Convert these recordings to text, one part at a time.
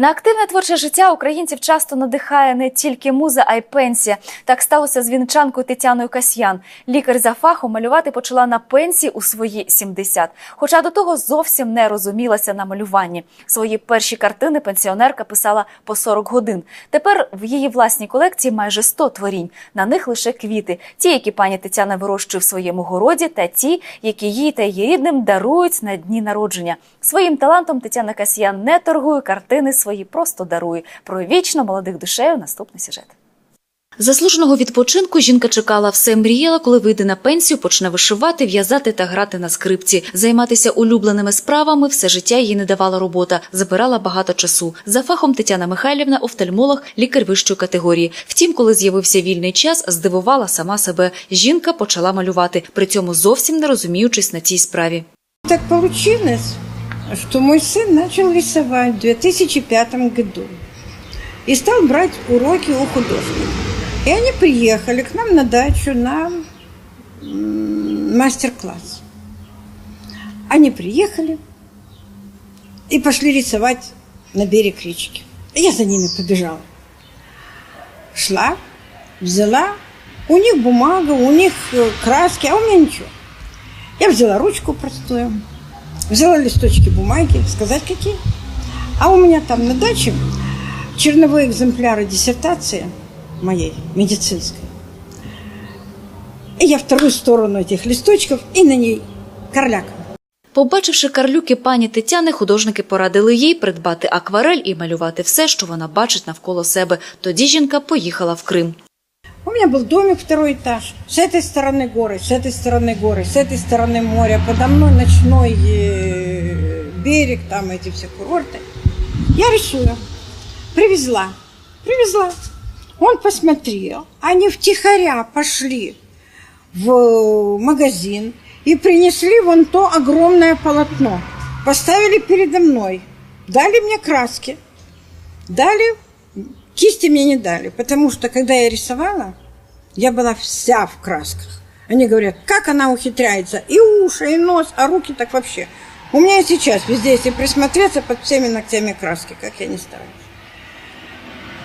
На активне творче життя українців часто надихає не тільки муза, а й пенсія. Так сталося з вінничанкою Тетяною Касьян. Лікар за фахом малювати почала на пенсії у свої 70. Хоча до того зовсім не розумілася на малюванні. Свої перші картини пенсіонерка писала по 40 годин. Тепер в її власній колекції майже 100 творінь. На них лише квіти, ті, які пані Тетяна вирощує в своєму городі, та ті, які їй та її рідним дарують на дні народження. Своїм талантом Тетяна Касьян не торгує картини свої, просто дарує. Про вічно молодих душею наступний сюжет. Заслуженого відпочинку жінка чекала, все мріяла, коли вийде на пенсію, почне вишивати, в'язати та грати на скрипці. Займатися улюбленими справами все життя їй не давала робота, забирала багато часу. За фахом Тетяна Михайлівна, офтальмолог, лікар вищої категорії. Втім, коли з'явився вільний час, здивувала сама себе. Жінка почала малювати, при цьому зовсім не розуміючись на цій справі. Так получилось, что мой сын начал рисовать в 2005 году и стал брать уроки у художника. И они приехали к нам на дачу на мастер-класс. Они приехали и пошли рисовать на берег речки. Я за ними побежала. Шла, взяла, у них бумага, у них э, краски, а у меня ничего. Я взяла ручку простую, взяла листочки бумаги, сказать какие. А у меня там на даче черновые экземпляры диссертации моей медицинской. И я вторую сторону этих листочков и на ней корляк. Побачивши карлюки пані Тетяни, художники порадили їй придбати акварель і малювати все, що вона бачить навколо себе. Тоді жінка поїхала в Крим. Меня был домик второй этаж. С этой стороны горы, с этой стороны горы, с этой стороны море. Подо мной ночной э, берег, там эти все курорты. Я рисую. Привезла. Привезла. Он посмотрел. Они втихаря пошли в магазин и принесли вон то огромное полотно. Поставили передо мной. Дали мне краски. Дали Кисти мне не дали, потому что когда я рисовала, я была вся в красках. Они говорят, как она ухитряется, и уши, и нос, а руки так вообще. У меня и сейчас везде, если присмотреться, под всеми ногтями краски, как я не стараюсь.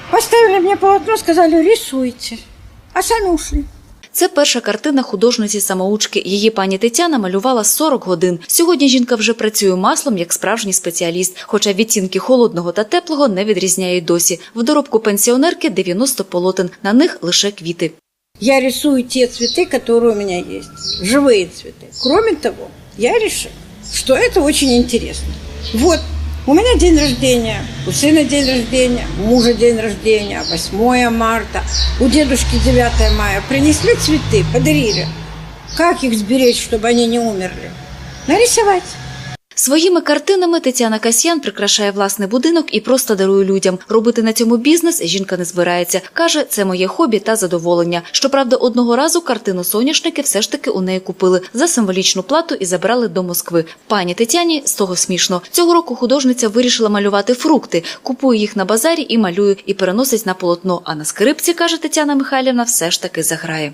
Поставили мне полотно, сказали, рисуйте, а сами ушли. Це перша картина художниці самоучки. Її пані Тетяна малювала 40 годин. Сьогодні жінка вже працює маслом як справжній спеціаліст, хоча відтінки холодного та теплого не відрізняє досі. В доробку пенсіонерки 90 полотен, на них лише квіти. Я рисую те цветы, которые у меня есть, живые цветы. Кроме того, я решила, что это очень интересно. Вот, у меня день рождения, у сына день рождения, у мужа день рождения, 8 марта, у дедушки 9 мая. Принесли цветы, подарили. Как их сберечь, чтобы они не умерли? Нарисовать. Своїми картинами Тетяна Касьян прикрашає власний будинок і просто дарує людям. Робити на цьому бізнес жінка не збирається. Каже, це моє хобі та задоволення. Щоправда, одного разу картину соняшники все ж таки у неї купили за символічну плату і забрали до Москви. Пані Тетяні з того смішно. Цього року художниця вирішила малювати фрукти, купує їх на базарі і малює, і переносить на полотно. А на скрипці, каже Тетяна Михайлівна, все ж таки заграє.